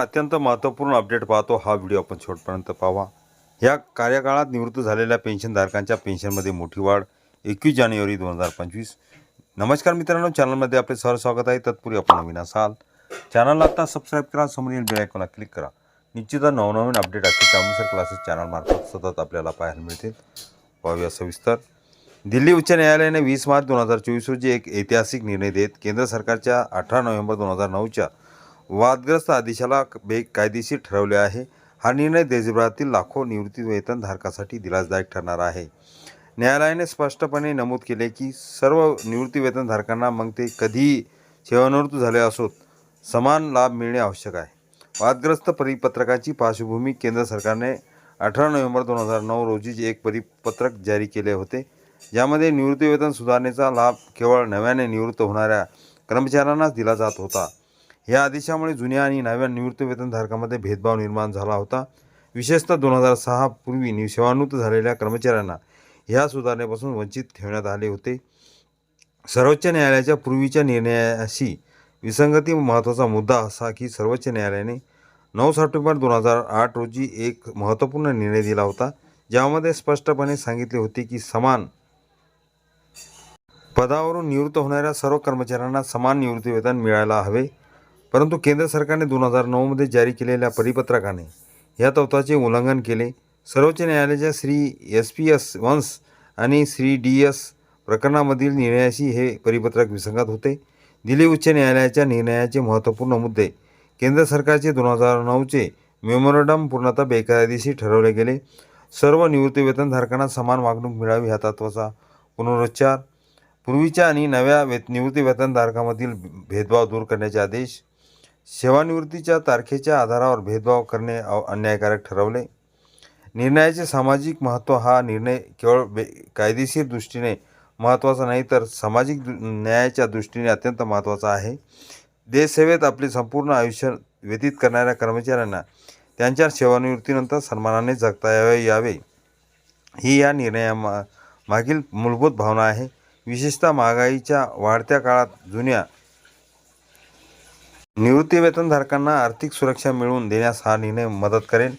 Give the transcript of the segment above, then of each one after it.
अत्यंत महत्त्वपूर्ण अपडेट पाहतो हा व्हिडिओ आपण शेवटपर्यंत पाहावा. या कार्यकाळात निवृत्त झालेल्या पेन्शनधारकांच्या पेन्शनमध्ये मोठी वाढ एकवीस जानेवारी दोन हजार पंचवीस. नमस्कार मित्रांनो चॅनलमध्ये आपले सर स्वागत आहे. तत्पूर्वी आपण नवीन असाल चॅनलला आता सबस्क्राईब करा समोर येईल बेलायकॉनला क्लिक करा. निश्चितच नवनवीन अपडेट असतील त्यानुसार क्लासेस चॅनलमार्फत सतत आपल्याला पाहायला मिळतील. पाहूया सविस्तर. दिल्ली उच्च न्यायालयाने वीस मार्च दोन हजार चोवीस रोजी एक ऐतिहासिक निर्णय देत केंद्र सरकारच्या अठरा नोव्हेंबर दोन हजार नऊच्या वादग्रस्त आदेशाला बेकायदेशीर ठरवले आहे. हा निर्णय देशभरातील लाखो निवृत्ती वेतनधारकासाठी दिलासदायक ठरणार आहे. न्यायालयाने स्पष्टपणे नमूद केले की सर्व निवृत्ती वेतनधारकांना मग ते कधीही सेवानिवृत्त झाले असोत समान लाभ मिळणे आवश्यक आहे. वादग्रस्त परिपत्रकाची पार्श्वभूमी केंद्र सरकारने अठरा नोव्हेंबर दोन हजार नऊ रोजी एक परिपत्रक जारी केले होते ज्यामध्ये निवृत्तीवेतन सुधारणेचा लाभ केवळ नव्याने निवृत्त होणाऱ्या कर्मचाऱ्यांनाच दिला जात होता. या आदेशामुळे जुन्या आणि नव्या निवृत्तीवेतनधारकामध्ये भेदभाव निर्माण झाला होता. विशेषतः दोन हजार सहा पूर्वी नि सेवानिवृत्त झालेल्या कर्मचाऱ्यांना ह्या सुधारणेपासून वंचित ठेवण्यात आले होते. सर्वोच्च न्यायालयाच्या पूर्वीच्या निर्णयाशी विसंगती महत्त्वाचा मुद्दा असा की सर्वोच्च न्यायालयाने नऊ सप्टेंबर दोन हजार आठ रोजी एक महत्त्वपूर्ण निर्णय दिला होता. ज्यामध्ये स्पष्टपणे सांगितले होते की समान पदावरून निवृत्त होणाऱ्या सर्व कर्मचाऱ्यांना समान निवृत्तीवेतन मिळायला हवे. परंतु केंद्र सरकारने दोन हजार नऊमध्ये जारी केलेल्या परिपत्रकाने या तत्वाचे उल्लंघन केले. सर्वोच्च न्यायालयाच्या श्री एस पी एस वंश आणि श्री डी एस प्रकरणामधील निर्णयाशी हे परिपत्रक विसंगत होते. दिल्ली उच्च न्यायालयाच्या निर्णयाचे महत्त्वपूर्ण मुद्दे केंद्र सरकारचे दोन हजार नऊचे मेमोरंडम पूर्णतः बेकायदेशीर ठरवले गेले. सर्व निवृत्तीवेतनधारकांना समान वागणूक मिळावी ह्या तत्वाचा पुनरुच्चार. पूर्वीच्या आणि नव्या वे निवृत्तीवेतनधारकामधील भेदभाव दूर करण्याचे आदेश सेवानिवृत्तीच्या तारखेच्या आधारावर भेदभाव करणे अन्यायकारक ठरवले. निर्णयाचे सामाजिक महत्त्व हा निर्णय केवळ बे कायदेशीर दृष्टीने महत्त्वाचा नाही तर सामाजिक दृ न्यायाच्या दृष्टीने अत्यंत महत्त्वाचा आहे. देशसेवेत आपले संपूर्ण आयुष्य व्यतीत करणाऱ्या कर्मचाऱ्यांना त्यांच्या सेवानिवृत्तीनंतर सन्मानाने जगता यावे यावे. ही या निर्णयामा मागील मूलभूत भावना आहे. विशेषतः महागाईच्या वाढत्या काळात जुन्या निवृत्तीवेतनधारकांना आर्थिक सुरक्षा मिळवून देण्यास हा निर्णय मदत करेल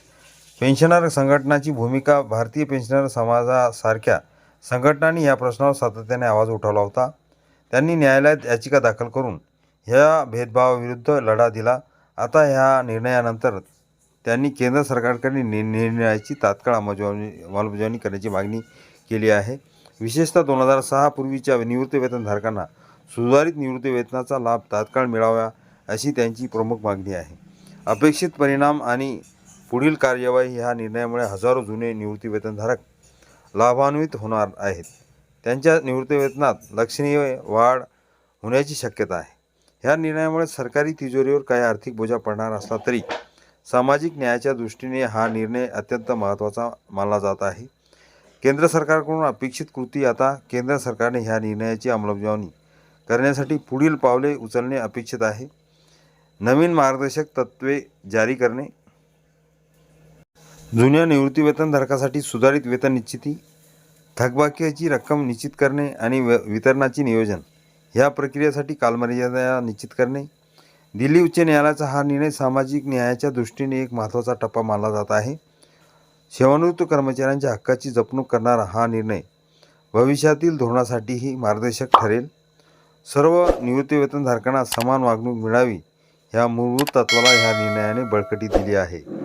पेन्शनर संघटनाची भूमिका भारतीय पेन्शनर समाजासारख्या संघटनांनी या प्रश्नावर सातत्याने आवाज उठवला होता. त्यांनी न्यायालयात याचिका दाखल करून ह्या भेदभावाविरुद्ध लढा दिला. आता ह्या निर्णयानंतर त्यांनी केंद्र सरकारकडे नि निर्णयाची तात्काळ अंमलबजावणी अंमलबजावणी करण्याची मागणी केली आहे. विशेषतः दोन हजार सहा पूर्वीच्या निवृत्तीवेतनधारकांना सुधारित निवृत्तीवेतनाचा लाभ तात्काळ मिळावा अशी त्यांची प्रमुख मागणी आहे. अपेक्षित परिणाम आणि पुढील कार्यवाही ह्या निर्णयामुळे हजारो जुने निवृत्तीवेतनधारक लाभान्वित होणार आहेत. त्यांच्या निवृत्तीवेतनात लक्षणीय वाढ होण्याची शक्यता आहे. ह्या निर्णयामुळे सरकारी तिजोरीवर काही आर्थिक बोजा पडणार असला तरी सामाजिक न्यायाच्या दृष्टीने हा निर्णय अत्यंत महत्त्वाचा मानला जात आहे. केंद्र सरकारकडून अपेक्षित कृती आता केंद्र सरकारने ह्या निर्णयाची अंमलबजावणी करण्यासाठी पुढील पावले उचलणे अपेक्षित आहे. नवीन मार्गदर्शक तत्त्वे जारी करणे. जुन्या निवृत्तीवेतनधारकासाठी सुधारित वेतन निश्चिती थकबाकीची रक्कम निश्चित करणे आणि व वितरणाचे नियोजन ह्या प्रक्रियेसाठी कालमर्यादा निश्चित करणे. दिल्ली उच्च न्यायालयाचा हा निर्णय सामाजिक न्यायाच्या दृष्टीने एक महत्त्वाचा टप्पा मानला जात आहे. सेवानिवृत्त कर्मचाऱ्यांच्या हक्काची जपणूक करणारा हा निर्णय भविष्यातील धोरणासाठीही मार्गदर्शक ठरेल. सर्व निवृत्तीवेतनधारकांना समान वागणूक मिळावी ह्या मूलभूत तत्वाला ह्या निर्णयाने बळकटी दिली आहे.